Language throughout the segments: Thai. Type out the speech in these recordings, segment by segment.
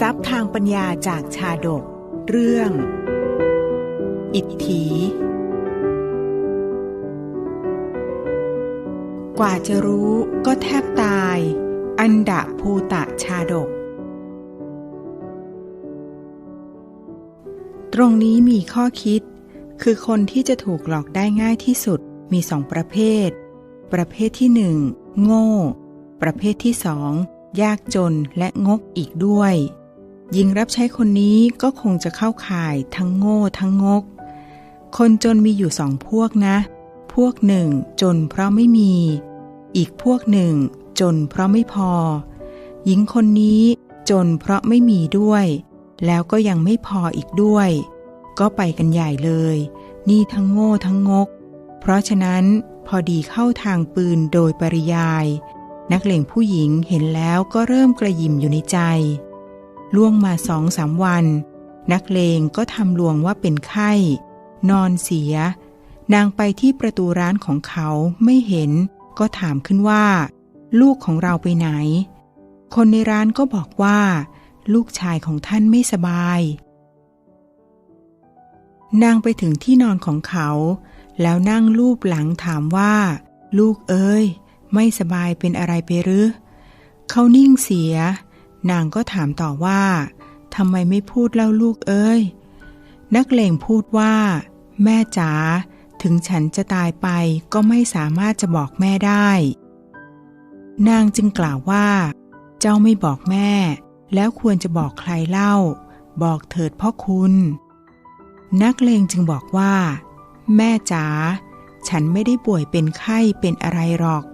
ทรัพย์ทางปัญญาจากชาดก เรื่อง อิทธิกว่าจะรู้ก็แทบตาย อันดะภูตะชาดก ตรงนี้มีข้อคิด คือคนที่จะถูกหลอกได้ง่ายที่สุดมีสองประเภท ประเภทที่หนึ่งโง่ ประเภทที่สองยากจนและงกอีกด้วย หญิงรับใช้คนนี้ก็คงจะเข้าข่ายทั้งโง่ทั้งงก คนจนมีอยู่สองพวกนะ พวกหนึ่งจนเพราะไม่มี อีกพวกหนึ่งจนเพราะไม่พอ หญิงคนนี้จนเพราะไม่มีด้วย แล้วก็ยังไม่พออีกด้วย ก็ไปกันใหญ่เลย นี่ทั้งโง่ทั้งงก เพราะฉะนั้นพอดีเข้าทางปืนโดยปริยาย นักเลงผู้หญิงเห็นแล้วก็เริ่มกระยิมอยู่ในใจ ล่วงมาสองสามวัน นักเลงก็ทำลวงว่าเป็นไข้ นอนเสีย นางไปที่ประตูร้านของเขาไม่เห็น ก็ถามขึ้นว่า ลูกของเราไปไหน คนในร้านก็บอกว่า ลูกชายของท่านไม่สบาย นางไปถึงที่นอนของเขา แล้วนั่งลูบหลังถามว่า ลูกเอ้ย ไม่สบายเป็นอะไรไปหรือเขานิ่งเสีย นางก็ถามต่อว่าทำไมไม่พูดเล่าลูกเอ้ย นักเลงพูดว่า แม่จ๋าถึงฉันจะตายไปก็ไม่สามารถจะบอกแม่ได้ นางจึงกล่าวว่า เจ้าไม่บอกแม่ แล้วควรจะบอกใครเล่า บอกเถิดพ่อคุณ นักเลงจึงบอกว่า แม่จ๋าฉันไม่ได้ป่วยเป็นไข้เป็นอะไรหรอก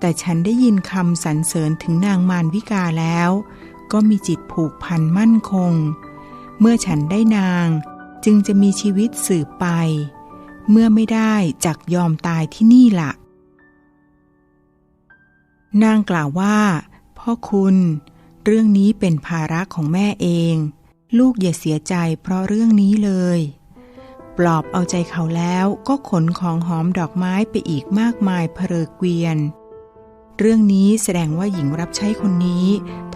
แต่ฉันได้ยินคำสรรเสริญถึงนางมารวิกาแล้ว ก็มีจิตผูกพันมั่นคง เมื่อฉันได้นางจึงจะมีชีวิตสืบไป เมื่อไม่ได้จักยอมตายที่นี่ละ่ะนางกล่าวว่า พ่อคุณ เรื่องนี้เป็นภาระของแม่เอง ลูกอย่าเสียใจเพราะเรื่องนี้เลย ปลอบเอาใจเขาแล้วก็ขนของหอมดอกไม้ไปอีกมากมายเพลเกวียน เรื่องนี้แสดงว่าหญิงรับใช้คนนี้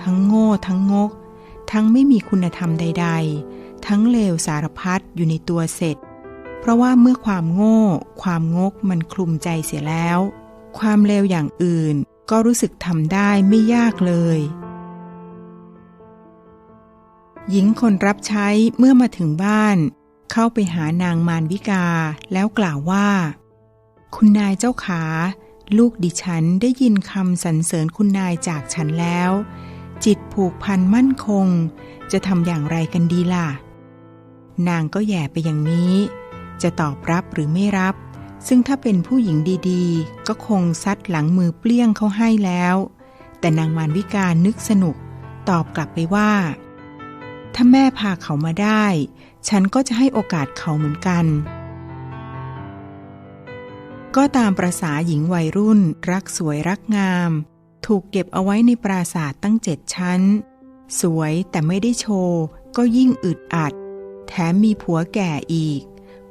ทั้งโง่ทั้งงก ทั้งไม่มีคุณธรรมใด ๆ ทั้งเลวสารพัดอยู่ในตัวเสร็จ เพราะว่าเมื่อความโง่ ความงกมันคลุมใจเสียแล้ว ความเลวอย่างอื่นก็รู้สึกทำได้ไม่ยากเลย หญิงคนรับใช้เมื่อมาถึงบ้าน เข้าไปหานางมารวิกาแล้วกล่าวว่า คุณนายเจ้าขา ลูกดิฉันได้ยินคำสรรเสริญคุณนายจากฉันแล้ว จิตผูกพันมั่นคง จะทำอย่างไรกันดีล่ะ นางก็แย่ไปอย่างนี้ จะตอบรับหรือไม่รับ ซึ่งถ้าเป็นผู้หญิงดีๆ ก็คงซัดหลังมือเปลี้ยงเขาให้แล้ว แต่นางมารวิกานึกสนุก ตอบกลับไปว่า ถ้าแม่พาเขามาได้ ฉันก็จะให้โอกาสเขาเหมือนกัน ก็ตามประษาหญิงวัยรุ่น รักสวยรักงาม ถูกเก็บเอาไว้ในปราสาทตั้งเจ็ดชั้น สวยแต่ไม่ได้โชว์ ก็ยิ่งอึดอัด แถมมีผัวแก่อีก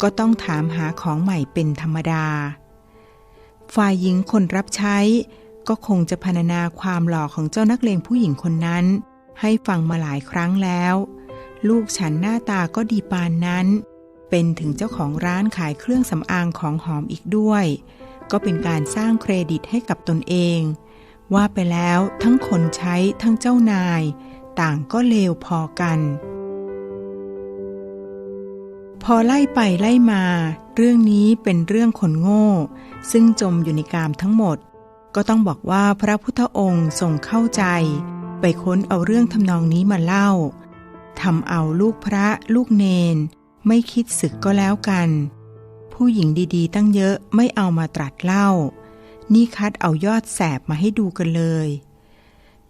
ก็ต้องถามหาของใหม่เป็นธรรมดา ฝ่ายหญิงคนรับใช้ ก็คงจะพรรณนาความหล่อของเจ้านักเลงผู้หญิงคนนั้น ให้ฟังมาหลายครั้งแล้ว ลูกฉันหน้าตาก็ดีปานนั้น เป็นถึงเจ้าของร้านขายเครื่องสำอางของหอมอีกด้วย ก็เป็นการสร้างเครดิตให้กับตนเอง ว่าไปแล้วทั้งคนใช้ทั้งเจ้านาย ต่างก็เลวพอกัน พอไล่ไปไล่มา เรื่องนี้เป็นเรื่องคนโง่ ซึ่งจมอยู่ในกามทั้งหมด ก็ต้องบอกว่าพระพุทธองค์ทรงเข้าใจ ไปค้นเอาเรื่องทำนองนี้มาเล่าทำเอาลูกพระลูกเนน ไม่คิดศึกก็แล้วกัน ผู้หญิงดีๆ ตั้งเยอะไม่เอามาตรัสเล่า นี่คัดเอายอดแสบมาให้ดูกันเลย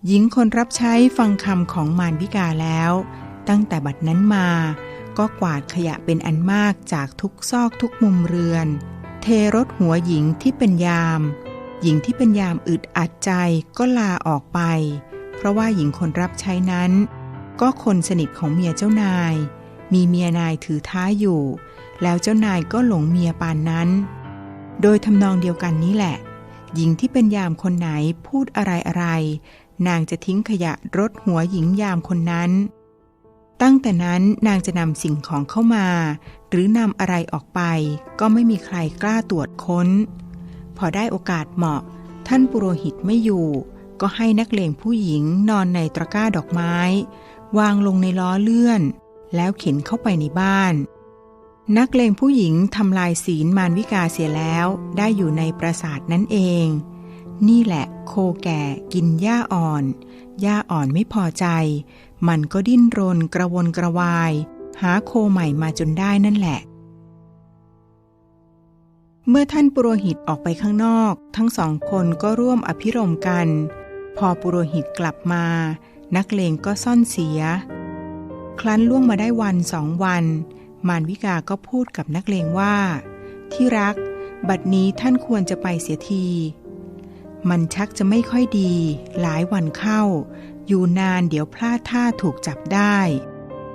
หญิงคนรับใช้ฟังคำของมารวิกาแล้ว ตั้งแต่บัดนั้นมา ก็กวาดขยะเป็นอันมากจากทุกซอกทุกมุมเรือน เทรถหัวหญิงที่เป็นยาม หญิงที่เป็นยามอึดอัดใจก็ลาออกไป เพราะว่าหญิงคนรับใช้นั้น ก็คนสนิทของเมียเจ้านาย มีเมียนายถือท้าอยู่ แล้วเจ้านายก็หลงเมียปานนั้น โดยทำนองเดียวกันนี้แหละ หญิงที่เป็นยามคนไหนพูดอะไรอะไร นางจะทิ้งขยะรถหัวหญิงยามคนนั้น ตั้งแต่นั้นนางจะนำสิ่งของเข้ามา หรือนำอะไรออกไป ก็ไม่มีใครกล้าตรวจค้น พอได้โอกาสเหมาะ ท่านปุโรหิตไม่อยู่ ก็ให้นักเลงผู้หญิงนอนในตะกร้าดอกไม้ วางลงในล้อเลื่อน แล้วเข็นเข้าไปในบ้าน นักเลงผู้หญิงทำลายศีลมารวิกาเสียแล้วได้อยู่ในปราสาทนั่นเอง นี่แหละโคแก่กินหญ้าอ่อน หญ้าอ่อนไม่พอใจ มันก็ดิ้นรนกระวนกระวาย หาโคใหม่มาจนได้นั่นแหละ เมื่อท่านปุโรหิตออกไปข้างนอก ทั้งสองคนก็ร่วมอภิรมกัน พอปุโรหิตกลับมา นักเลงก็ซ่อนเสีย ครั้นล่วงมาได้วันสองวัน มารวิกาก็พูดกับนักเลงว่า ที่รัก บัดนี้ท่านควรจะไปเสียที มันชักจะไม่ค่อยดี หลายวันเข้า อยู่นานเดี๋ยวพลาดท่าถูกจับได้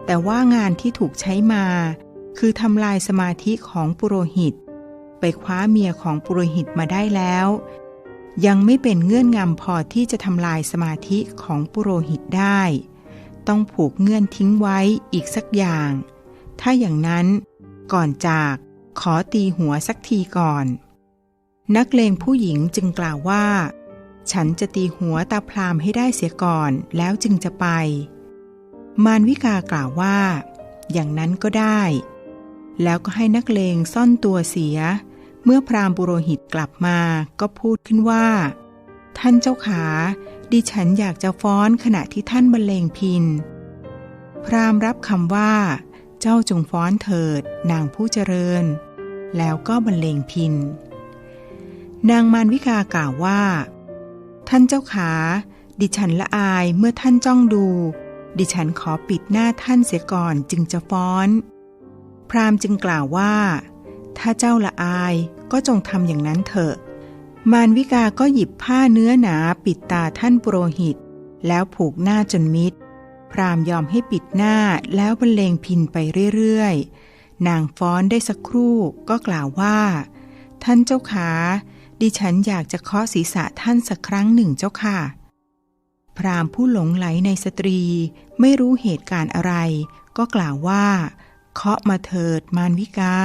แต่ว่างานที่ถูกใช้มา คือทำลายสมาธิของปุโรหิต ไปคว้าเมียของปุโรหิตมาได้แล้ว ยังไม่เป็นเงื่อนงำพอที่จะทำลายสมาธิของปุโรหิตได้ ต้องผูกเงื่อนทิ้งไว้อีกสักอย่าง ถ้าอย่างนั้นก่อนจากขอตีหัวสักทีก่อน นักเลงผู้หญิงจึงกล่าวว่า ฉันจะตีหัวตาพรามให้ได้เสียก่อนแล้วจึงจะไป มารวิกากล่าวว่า อย่างนั้นก็ได้ แล้วก็ให้นักเลงซ่อนตัวเสีย เมื่อพรามบุโรหิตกลับมาก็พูดขึ้นว่า ท่านเจ้าขา ดิฉันอยากจะฟ้อนขณะที่ท่านบรรเลงพิน พราหมณ์รับคำว่า เจ้าจงฟ้อนเถิด นางผู้เจริญ แล้วก็บรรเลงพิน นางมารวิกากล่าวว่า ท่านเจ้าขา ดิฉันละอายเมื่อท่านจ้องดู ดิฉันขอปิดหน้าท่านเสียก่อนจึงจะฟ้อน พราหมณ์จึงกล่าวว่า ถ้าเจ้าละอายก็จงทำอย่างนั้นเถอะ มารวิกาก็หยิบผ้าเนื้อหนาปิดตาท่านปุโรหิต แล้วผูกหน้าจนมิดพราหมยอมให้ปิดหน้าแล้วบรรเลงพินไปเรื่อยๆ นางฟ้อนได้สักครู่ก็กล่าวว่า ท่านเจ้าขา ดิฉันอยากจะเคาะศีรษะท่านสักครั้งหนึ่งเจ้าค่ะ พราหมผู้หลงไหลในสตรีไม่รู้เหตุการณ์อะไร ก็กล่าวว่า เคาะมาเถิดมารวิกา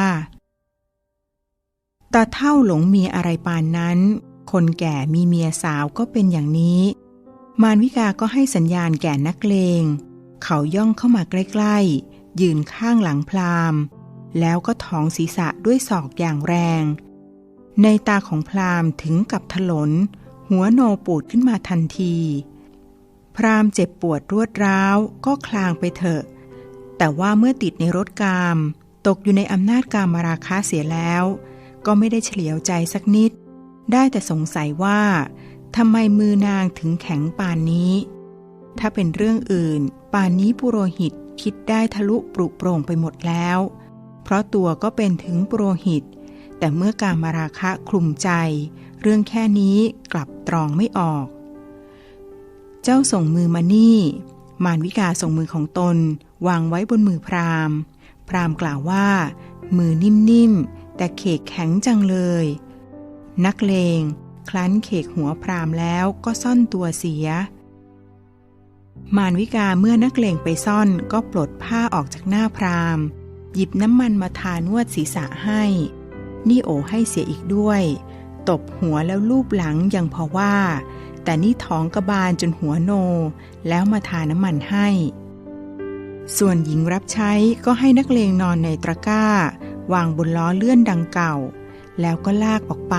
ตาเท่าหลงเมียอะไรปานนั้น คนแก่มีเมียสาวก็เป็นอย่างนี้ มารวิกาก็ให้สัญญาณแก่นักเลง เขาย่องเข้ามาใกล้ๆ ยืนข้างหลังพราหม์แล้วก็ถองศีรษะด้วยศอกอย่างแรง ในตาของพราหม์ถึงกับถลน หัวโนปูดขึ้นมาทันที พราหม์เจ็บปวดรวดร้าวก็คลางไปเถอะ แต่ว่าเมื่อติดในรถกาม ตกอยู่ในอำนาจกามราคะเสียแล้ว ก็ไม่ได้เฉลียวใจสักนิด ได้แต่สงสัยว่าทำไมมือนางถึงแข็งปานนี้ ถ้าเป็นเรื่องอื่น ป่านนี้ปุโรหิตคิดได้ทะลุปรุโปร่งไปหมดแล้ว เพราะตัวก็เป็นถึงปุโรหิต แต่เมื่อการมาราคะคลุมใจ เรื่องแค่นี้กลับตรองไม่ออก เจ้าส่งมือมานี่ มารวิกาส่งมือของตน วางไว้บนมือพราหม์พราหม์กล่าวว่า มือนิ่มๆ แต่เขกแข็งจังเลย นักเลง คลั้นเขกหัวพราหมแล้วก็ซ่อนตัวเสีย มารวิกาเมื่อนักเลงไปซ่อนก็ปลดผ้าออกจากหน้าพราหมหยิบน้ำมันมาทานวดศีรษะให้ นี่โอให้เสียอีกด้วย ตบหัวแล้วลูบหลังยังพอว่า แต่นี่ท้องกระบาลจนหัวโน แล้วมาทาน้ำมันให้ ส่วนหญิงรับใช้ก็ให้นักเลงนอนในตะกร้า วางบนล้อเลื่อนดังเก่า แล้วก็ลากออกไป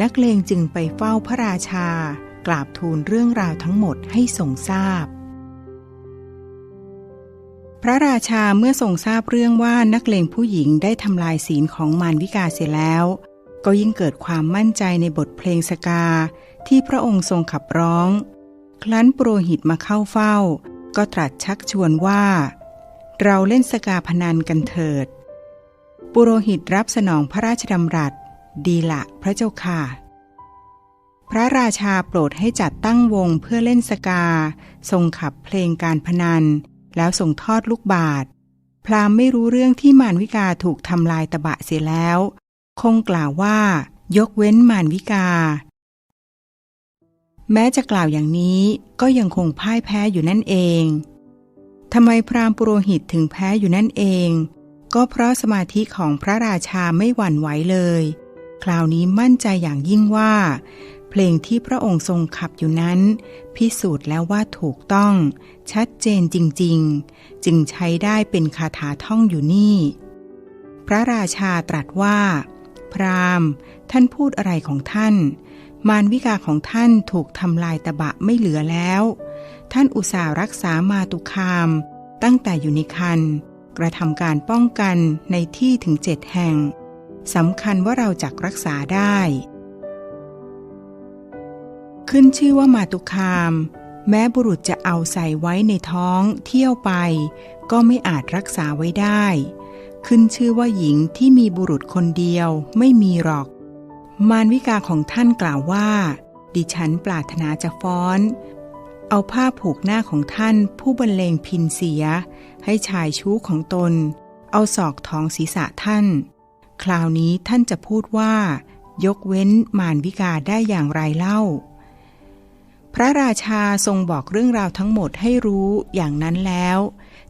นักเลงจึงไปเฝ้าพระราชา กราบทูลเรื่องราวทั้งหมดให้ทรงทราบ พระราชาเมื่อทรงทราบเรื่องว่านักเลงผู้หญิงได้ทำลายศีลของมารวิกาเสียแล้ว ก็ยิ่งเกิดความมั่นใจในบทเพลงสกาที่พระองค์ทรงขับร้อง ครั้นโปรหิตมาเข้าเฝ้า ก็ตรัสชักชวนว่า เราเล่นสกาพนันกันเถิด ปุโรหิตรับสนองพระราชดำรัส ดีละพระเจ้าค่ะ พระราชาโปรดให้จัดตั้งวงเพื่อเล่นสกา ทรงขับเพลงการพนัน แล้วส่งทอดลูกบาท พรามไม่รู้เรื่องที่มารวิกาถูกทำลายตะบะเสียแล้ว คงกล่าวว่า ยกเว้นมารวิกา แม้จะกล่าวอย่างนี้ก็ยังคงพ่ายแพ้อยู่นั่นเองทำไมพรามปุโรหิตถึงแพ้อยู่นั่นเอง ก็เพราะสมาธิของพระราชาไม่หวั่นไหวเลย คราวนี้มั่นใจอย่างยิ่งว่า เพลงที่พระองค์ทรงขับอยู่นั้น พิสูจน์แล้วว่าถูกต้อง ชัดเจนจริง ๆ จึงใช้ได้เป็นคาถาท่องอยู่นี่ พระราชาตรัสว่า พราหมณ์ ท่านพูดอะไรของท่าน มารวิกาของท่านถูกทำลายตะบะไม่เหลือแล้ว ท่านอุตส่าห์รักษามาตุคาม ตั้งแต่อยู่ในคัน กระทำการป้องกันในที่ถึงเจ็ดแห่งสำคัญว่าเราจักรักษาได้ ขึ้นชื่อว่ามาตุคาม แม้บุรุษจะเอาใส่ไว้ในท้องเที่ยวไป ก็ไม่อาจรักษาไว้ได้ ขึ้นชื่อว่าหญิงที่มีบุรุษคนเดียวไม่มีหรอก มารวิกาของท่านกล่าวว่า ดิฉันปรารถนาจะฟ้อน เอาผ้าผูกหน้าของท่านผู้บรรเลงพินเสีย ให้ชายชู้ของตน เอาศอกทองศีรษะท่าน คราวนี้ท่านจะพูดว่า ยกเว้นมารวิกาได้อย่างไรเล่า พระราชาทรงบอกเรื่องราวทั้งหมดให้รู้อย่างนั้นแล้ว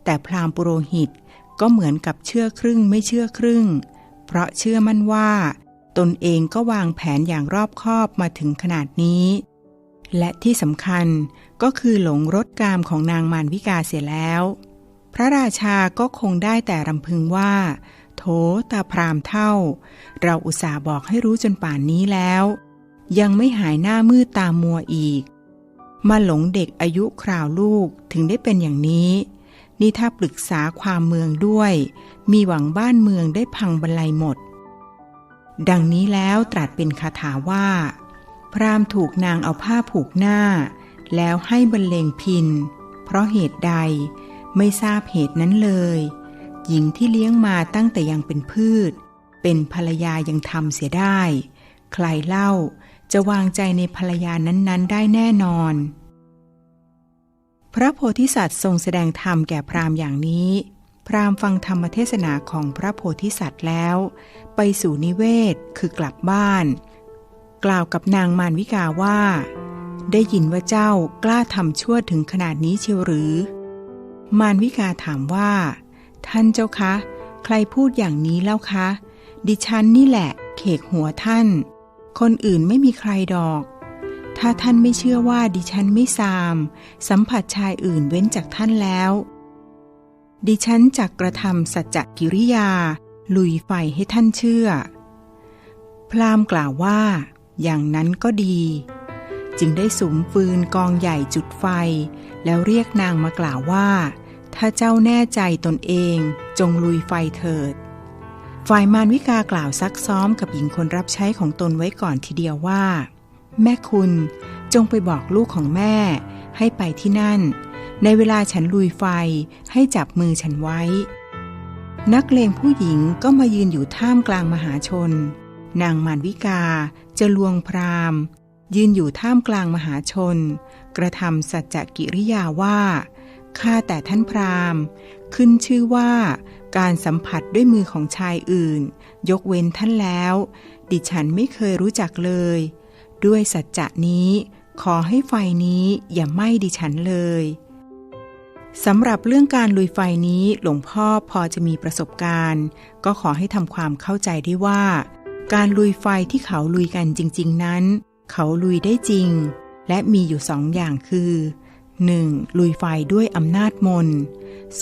แต่พราหมณ์ปุโรหิตก็เหมือนกับเชื่อครึ่งไม่เชื่อครึ่ง เพราะเชื่อมั่นว่า ตนเองก็วางแผนอย่างรอบคอบมาถึงขนาดนี้ และที่สำคัญก็คือหลงรถกามของนางมารวิกาเสียแล้ว พระราชาก็คงได้แต่รำพึงว่า โถตาพรามเท่า เราอุตส่าห์บอกให้รู้จนป่านนี้แล้ว ยังไม่หายหน้ามืดตามมัวอีก มาหลงเด็กอายุคราวลูกถึงได้เป็นอย่างนี้ นี่ถ้าปรึกษาความเมืองด้วย มีหวังบ้านเมืองได้พังบรรลัยหมด ดังนี้แล้วตรัสเป็นคาถาว่า พรามถูกนางเอาผ้าผูกหน้า แล้วให้บรรเลงพิน เพราะเหตุใดไม่ทราบเหตุนั้นเลย หญิงที่เลี้ยงมาตั้งแต่ยังเป็นพืช เป็นภรรยายังทำเสียได้ ใครเล่าจะวางใจในภรรยานั้นๆ ได้แน่นอน พระโพธิสัตว์ทรงแสดงธรรมแก่พราหมณ์อย่างนี้ พราหมณ์ฟังธรรมเทศนาของพระโพธิสัตว์แล้ว ไปสู่นิเวศคือกลับบ้าน กล่าวกับนางมารวิกาว่า ได้ยินว่าเจ้ากล้าทำชั่วถึงขนาดนี้เชียวหรือ มารวิกาถามว่า ท่านเจ้าคะ ใครพูดอย่างนี้แล้วคะ ดิฉันนี่แหละเขกหัวท่าน คนอื่นไม่มีใครดอก ถ้าท่านไม่เชื่อว่าดิฉันไม่ซาม สัมผัสชายอื่นเว้นจากท่านแล้ว ดิฉันจักกระทำสัจจกิริยา ลุยไฟให้ท่านเชื่อ พราหมกล่าวว่า อย่างนั้นก็ดี จึงได้สุมฟืนกองใหญ่จุดไฟ แล้วเรียกนางมากล่าวว่า ถ้าเจ้าแน่ใจตนเองจงลุยไฟเถิด ฝ่ายมารวิกากล่าวซักซ้อมกับหญิงคนรับใช้ของตนไว้ก่อนทีเดียวว่า แม่คุณจงไปบอกลูกของแม่ ให้ไปที่นั่น ในเวลาฉันลุยไฟให้จับมือฉันไว้ นักเลงผู้หญิงก็มายืนอยู่ท่ามกลางมหาชน นางมารวิกา จะลวงพรามยืนอยู่ท่ามกลางมหาชน กระทำสัจจกิริยาว่าข้าแต่ท่านพรามขึ้นชื่อว่า การสัมผัสด้วยมือของชายอื่น ยกเว้นท่านแล้ว ดิฉันไม่เคยรู้จักเลย ด้วยสัจจะนี้ ขอให้ไฟนี้อย่าไหม้ดิฉันเลยสำหรับเรื่องการลุยไฟนี้หลวงพ่อพอจะมีประสบการณ์ ก็ขอให้ทำความเข้าใจได้ว่า การลุยไฟที่เขาลุยกันจริง ๆ นั้น เขาลุยได้จริง และมีอยู่สองอย่างคือ 1. ลุยไฟด้วยอำนาจมน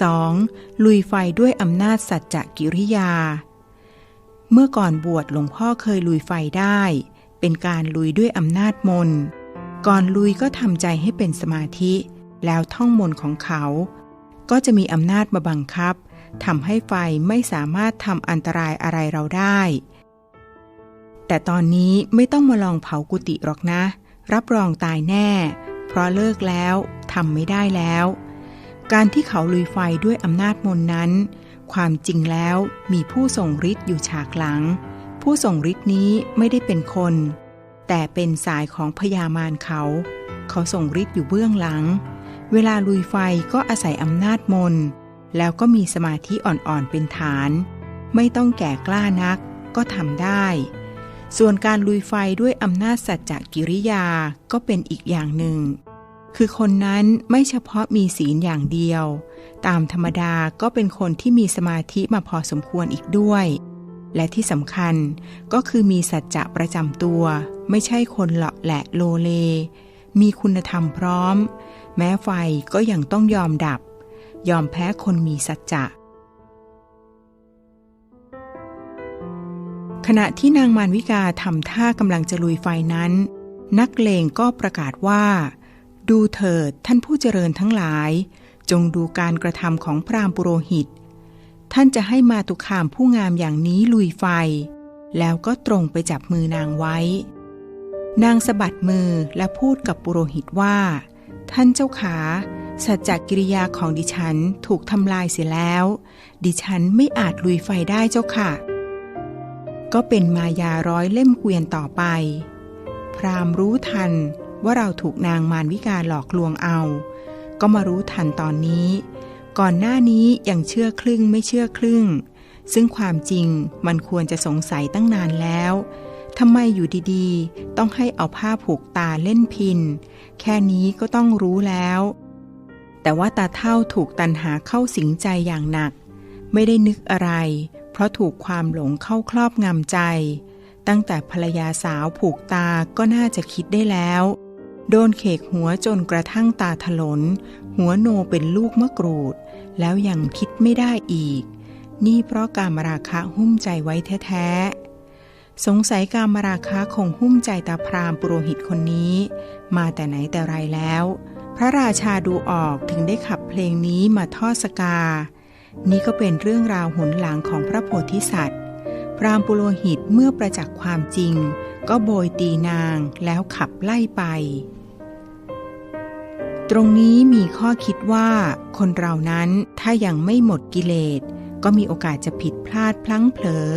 2. ลุยไฟด้วยอำนาจสัจจกิริยา เมื่อก่อนบวชหลวงพ่อเคยลุยไฟได้ เป็นการลุยด้วยอำนาจมน ก่อนลุยก็ทำใจให้เป็นสมาธิ แล้วท่องมนของเขา ก็จะมีอำนาจมาบังคับทำให้ไฟไม่สามารถทำอันตรายอะไรเราได้ แต่ตอนนี้ไม่ต้องมาลองเผากุฏิหรอกนะ รับรองตายแน่ เพราะเลิกแล้วทำไม่ได้แล้ว การที่เขาลุยไฟด้วยอำนาจมนนั้น ความจริงแล้วมีผู้ส่งฤทธิ์อยู่ฉากหลัง ผู้ส่งฤทธิ์นี้ไม่ได้เป็นคน แต่เป็นสายของพญามารเขา เขาส่งฤทธิ์อยู่เบื้องหลัง เวลาลุยไฟก็อาศัยอำนาจมน แล้วก็มีสมาธิอ่อนๆเป็นฐาน ไม่ต้องแก่กล้านักก็ทำได้ ส่วนการลุยไฟด้วยอำนาจสัจจกิริยาก็เป็นอีกอย่างหนึ่ง คือคนนั้นไม่เฉพาะมีศีลอย่างเดียว ตามธรรมดาก็เป็นคนที่มีสมาธิมาพอสมควรอีกด้วย และที่สำคัญก็คือมีสัจจะประจำตัว ไม่ใช่คนเหลาะแหละโลเล มีคุณธรรมพร้อม แม้ไฟก็ยังต้องยอมดับ ยอมแพ้คนมีสัจจะ ขณะที่นางมารวิกาทำท่ากำลังจะลุยไฟนั้น นักเลงก็ประกาศว่า ดูเถิดท่านผู้เจริญทั้งหลาย จงดูการกระทำของพราหมณ์ปุโรหิต ท่านจะให้มาตุคามผู้งามอย่างนี้ลุยไฟ แล้วก็ตรงไปจับมือนางไว้ นางสะบัดมือและพูดกับปุโรหิตว่า ท่านเจ้าขาสัจจกิริยาของดิฉันถูกทำลายเสียแล้ว ดิฉันไม่อาจลุยไฟได้เจ้าค่ะ ก็เป็นมายาร้อยเล่มเกวียนต่อไป พรามรู้ทันว่าเราถูกนางมารวิกาหลอกลวงเอา ก็มารู้ทันตอนนี้ ก่อนหน้านี้ยังเชื่อครึ่งไม่เชื่อครึ่ง ซึ่งความจริงมันควรจะสงสัยตั้งนานแล้วทำไมอยู่ดีๆ ต้องให้เอาผ้าผูกตาเล่นพิน แค่นี้ก็ต้องรู้แล้ว แต่ว่าตาเท่าถูกตันหาเข้าสิงใจอย่างหนัก ไม่ได้นึกอะไร ราะถูกความหลงเข้าครอบงำใจ ตั้งแต่ภรรยาสาวผูกตาก็น่าจะคิดได้แล้ว โดนเขกหัวจนกระทั่งตาถลน หัวโนเป็นลูกมะกรูด แล้วยังคิดไม่ได้อีก นี่เพราะการมราคะหุ้มใจไว้แท้ๆสงสัยการมราคะคงหุ้มใจตาพรามปุโรหิตคนนี้ มาแต่ไหนแต่ไรแล้ว พระราชาดูออกถึงได้ขับเพลงนี้มาทอดสกา นี่ก็เป็นเรื่องราวหนหลังของพระโพธิสัตว์ พรามปุโรหิตเมื่อประจักษ์ความจริง ก็โบยตีนางแล้วขับไล่ไป ตรงนี้มีข้อคิดว่าคนเรานั้นถ้ายังไม่หมดกิเลส ก็มีโอกาสจะผิดพลาดพลั้งเผลอ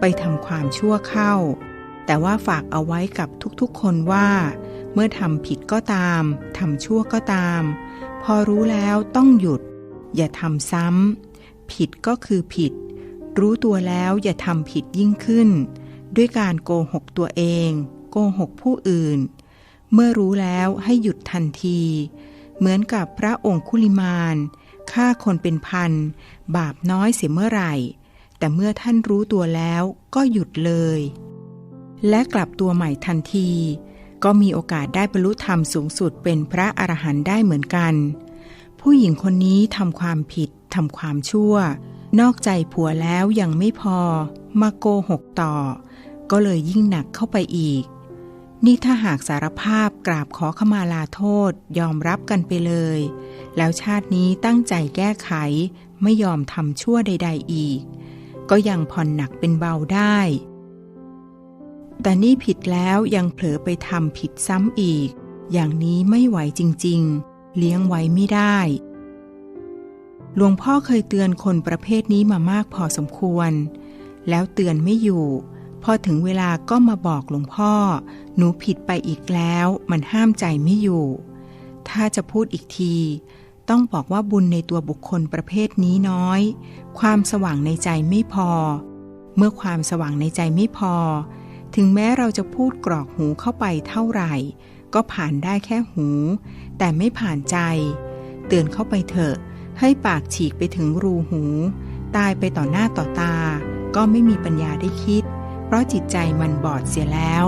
ไปทำความชั่วเข้า แต่ว่าฝากเอาไว้กับทุกๆคนว่า เมื่อทำผิดก็ตามทำชั่วก็ตาม พอรู้แล้วต้องหยุด อย่าทำซ้ำ ผิดก็คือผิด รู้ตัวแล้วอย่าทำผิดยิ่งขึ้น ด้วยการโกหกตัวเอง โกหกผู้อื่น เมื่อรู้แล้วให้หยุดทันที เหมือนกับพระองคุลิมานฆ่าคนเป็นพัน บาปน้อยเสียเมื่อไหร่ แต่เมื่อท่านรู้ตัวแล้วก็หยุดเลย และกลับตัวใหม่ทันที ก็มีโอกาสได้บรรลุธรรมสูงสุดเป็นพระอรหันต์ได้เหมือนกัน ผู้หญิงคนนี้ทำความผิดทำความชั่ว นอกใจผัวแล้วยังไม่พอ มาโกหกต่อ ก็เลยยิ่งหนักเข้าไปอีก นี่ถ้าหากสารภาพกราบขอขมาลาโทษยอมรับกันไปเลย แล้วชาตินี้ตั้งใจแก้ไขไม่ยอมทำชั่วใด ๆ อีก ก็ยังผ่อนหนักเป็นเบาได้ แต่นี่ผิดแล้วยังเผลอไปทำผิดซ้ำอีก อย่างนี้ไม่ไหวจริง ๆ เลี้ยงไว้ไม่ได้ หลวงพ่อเคยเตือนคนประเภทนี้มามากพอสมควร แล้วเตือนไม่อยู่ พอถึงเวลาก็มาบอกหลวงพ่อ หนูผิดไปอีกแล้ว มันห้ามใจไม่อยู่ ถ้าจะพูดอีกที ต้องบอกว่าบุญในตัวบุคคลประเภทนี้น้อย ความสว่างในใจไม่พอ เมื่อความสว่างในใจไม่พอ ถึงแม้เราจะพูดกรอกหูเข้าไปเท่าไหร่ ก็ผ่านได้แค่หู แต่ไม่ผ่านใจ เตือนเข้าไปเถอะ ให้ปากฉีกไปถึงรูหู ตายไปต่อหน้าต่อตา ก็ไม่มีปัญญาได้คิด เพราะจิตใจมันบอดเสียแล้ว